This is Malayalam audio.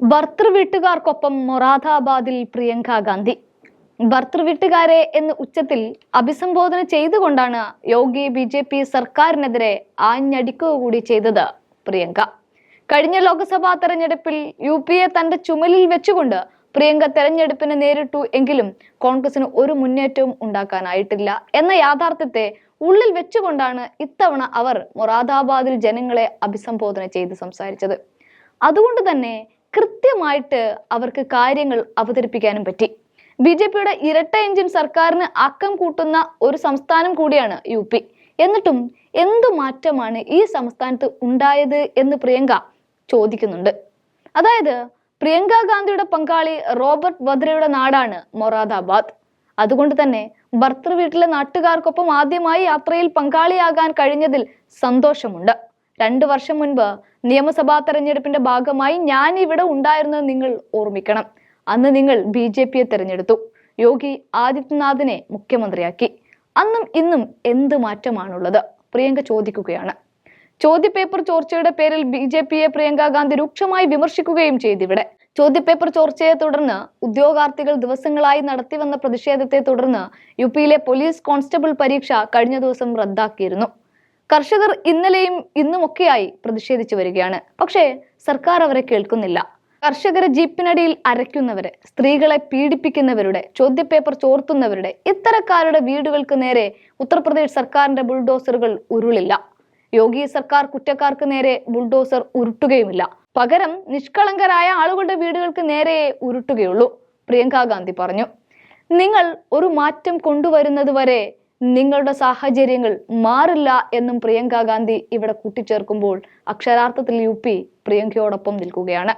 ഭർത്തൃ വീട്ടുകാർക്കൊപ്പം മൊറാദാബാദിൽ പ്രിയങ്ക ഗാന്ധി. ഭർത്തൃവീട്ടുകാരെ എന്ന് ഉച്ചത്തിൽ അഭിസംബോധന ചെയ്തുകൊണ്ടാണ് യോഗി ബി ജെ പി സർക്കാരിനെതിരെ ആഞ്ഞടിക്കുക കൂടി ചെയ്തത് പ്രിയങ്ക. കഴിഞ്ഞ ലോക്സഭാ തെരഞ്ഞെടുപ്പിൽ യു പി എ തന്റെ ചുമലിൽ വെച്ചുകൊണ്ട് പ്രിയങ്ക തെരഞ്ഞെടുപ്പിന് നേരിട്ടു എങ്കിലും കോൺഗ്രസിന് ഒരു മുന്നേറ്റവും ഉണ്ടാക്കാനായിട്ടില്ല എന്ന യാഥാർത്ഥ്യത്തെ ഉള്ളിൽ വെച്ചുകൊണ്ടാണ് ഇത്തവണ അവർ മൊറാദാബാദിൽ ജനങ്ങളെ അഭിസംബോധന ചെയ്ത് സംസാരിച്ചത്. അതുകൊണ്ട് തന്നെ കൃത്യമായിട്ട് അവർക്ക് കാര്യങ്ങൾ അവതരിപ്പിക്കാനും പറ്റി. ബി ജെ പിയുടെ ഇരട്ട എഞ്ചിൻ സർക്കാരിന് അക്കം കൂട്ടുന്ന ഒരു സംസ്ഥാനം കൂടിയാണ് യു പി. എന്നിട്ടും എന്തു മാറ്റമാണ് ഈ സംസ്ഥാനത്ത് ഉണ്ടായത് എന്ന് പ്രിയങ്ക ചോദിക്കുന്നുണ്ട്. അതായത് പ്രിയങ്ക ഗാന്ധിയുടെ പങ്കാളി റോബർട്ട് വദ്രയുടെ നാടാണ് മൊറാദാബാദ്. അതുകൊണ്ട് തന്നെ ഭർത്തൃ വീട്ടിലെ നാട്ടുകാർക്കൊപ്പം ആദ്യമായി യാത്രയിൽ പങ്കാളിയാകാൻ കഴിഞ്ഞതിൽ സന്തോഷമുണ്ട്. രണ്ടു വർഷം മുൻപ് നിയമസഭാ തെരഞ്ഞെടുപ്പിന്റെ ഭാഗമായി ഞാൻ ഇവിടെ ഉണ്ടായിരുന്നത് നിങ്ങൾ ഓർമ്മിക്കണം. അന്ന് നിങ്ങൾ ബി ജെ പിയെ തെരഞ്ഞെടുത്തു. യോഗി ആദിത്യനാഥിനെ മുഖ്യമന്ത്രിയാക്കി. അന്നും ഇന്നും എന്ത് മാറ്റമാണുള്ളത്? പ്രിയങ്ക ചോദിക്കുകയാണ്. ചോദ്യപേപ്പർ ചോർച്ചയുടെ പേരിൽ ബി ജെ പിയെ പ്രിയങ്ക ഗാന്ധി രൂക്ഷമായി വിമർശിക്കുകയും ചെയ്തു ഇവിടെ ചോദ്യപേപ്പർ ചോർച്ചയെ തുടർന്ന് ഉദ്യോഗാർത്ഥികൾ ദിവസങ്ങളായി നടത്തിവന്ന പ്രതിഷേധത്തെ തുടർന്ന് യു പിയിലെ പോലീസ് കോൺസ്റ്റബിൾ പരീക്ഷ കഴിഞ്ഞ ദിവസം റദ്ദാക്കിയിരുന്നു. കർഷകർ ഇന്നലെയും ഇന്നുമൊക്കെയായി പ്രതിഷേധിച്ചു വരികയാണ്. പക്ഷേ സർക്കാർ അവരെ കേൾക്കുന്നില്ല. കർഷകരെ ജീപ്പിനടിയിൽ അരയ്ക്കുന്നവരെ സ്ത്രീകളെ പീഡിപ്പിക്കുന്നവരുടെ ചോദ്യപേപ്പർ ചോർത്തുന്നവരുടെ ഇത്തരക്കാരുടെ വീടുകൾക്ക് നേരെ ഉത്തർപ്രദേശ് സർക്കാരിന്റെ ബുൾഡോസറുകൾ ഉരുളില്ല. യോഗി സർക്കാർ കുറ്റക്കാർക്ക് നേരെ ബുൾഡോസർ ഉരുട്ടുകയുമില്ല. പകരം നിഷ്കളങ്കരായ ആളുകളുടെ വീടുകൾക്ക് നേരെ ഉരുട്ടുകയുള്ളൂ പ്രിയങ്ക ഗാന്ധി പറഞ്ഞു. നിങ്ങൾ ഒരു മാറ്റം കൊണ്ടുവരുന്നതുവരെ നിങ്ങളുടെ സാഹചര്യങ്ങൾ മാറില്ല എന്നും പ്രിയങ്ക ഗാന്ധി ഇവിടെ കൂട്ടിച്ചേർക്കുമ്പോൾ അക്ഷരാർത്ഥത്തിൽ യു പി പ്രിയങ്കയോടൊപ്പം നിൽക്കുകയാണ്.